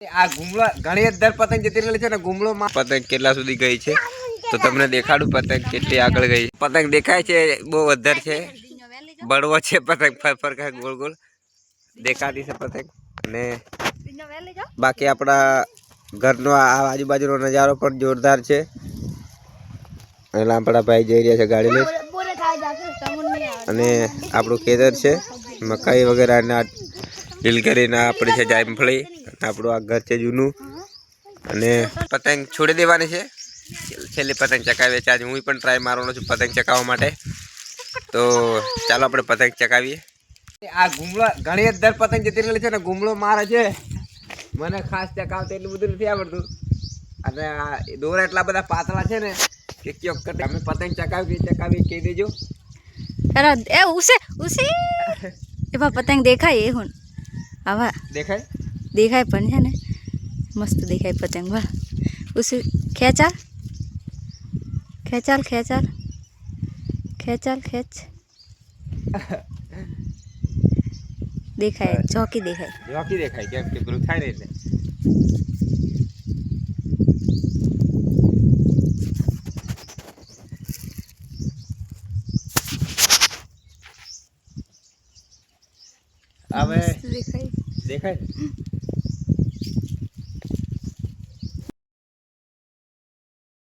આ ગુમલો ઘણી દર પતંગ જતી રહેલી છે ને ગુમલો માં પતંગ કેટલા સુધી ગઈ છે? તો તમને દેખાડું પતંગ કેટલી આગળ ગઈ પતંગ દેખાય છે, બહુ વધારે છે. બળવો છે પતંગ, ફર ફર ગોળ ગોળ. દેખાતી છે પતંગ. અને બાકી આપણા ઘરનો આ આજુબાજુનો નજારો પણ જોરદાર છે. અને આપણા ભાઈ જઈ રહ્યા છે ગાડી લઈ અને આપણું ખેતર છે, મકાઈ વગેરેના ડીલ કરીને આપણે છે જાયમફળી અને આપણું આ ઘર છે જૂનું. અને પતંગ છોડી દેવાની છે. છેલ્લી પતંગ ચકાવીએ છીએ. આજે હું પણ ટ્રાય મારવાનો છું પતંગ ચકાવવા માટે. તો ચાલો આપણે પતંગ ચકાવીએ આ ગુમલો ઘણી દર પતંગ જતી રહેલી છે ને ગુમલો મારે છે. મને ખાસ ચકાવતા એટલું બધું નથી આવડતું. અને આ દોરા એટલા બધા પાતળા છે ને કે ક્યોક કટે અમે પતંગ ચકાવી ચકાવી કહી દેજો. અરે એ ઉસે ઉસે. એવા પતંગ દેખાય એ હું. આવા. દેખાય? દેખાય પણ છે ને મસ્ત દેખાય પતંગ વાહ ઉસે ખેંચાલ ખેંચાલ ખેંચાલ ખેંચાલ ખેંચ દેખાય ચોકી દેખાય જોકી દેખાય કેમ કે પેલું થાય ને એટલે હવે દેખાય દેખાય ને?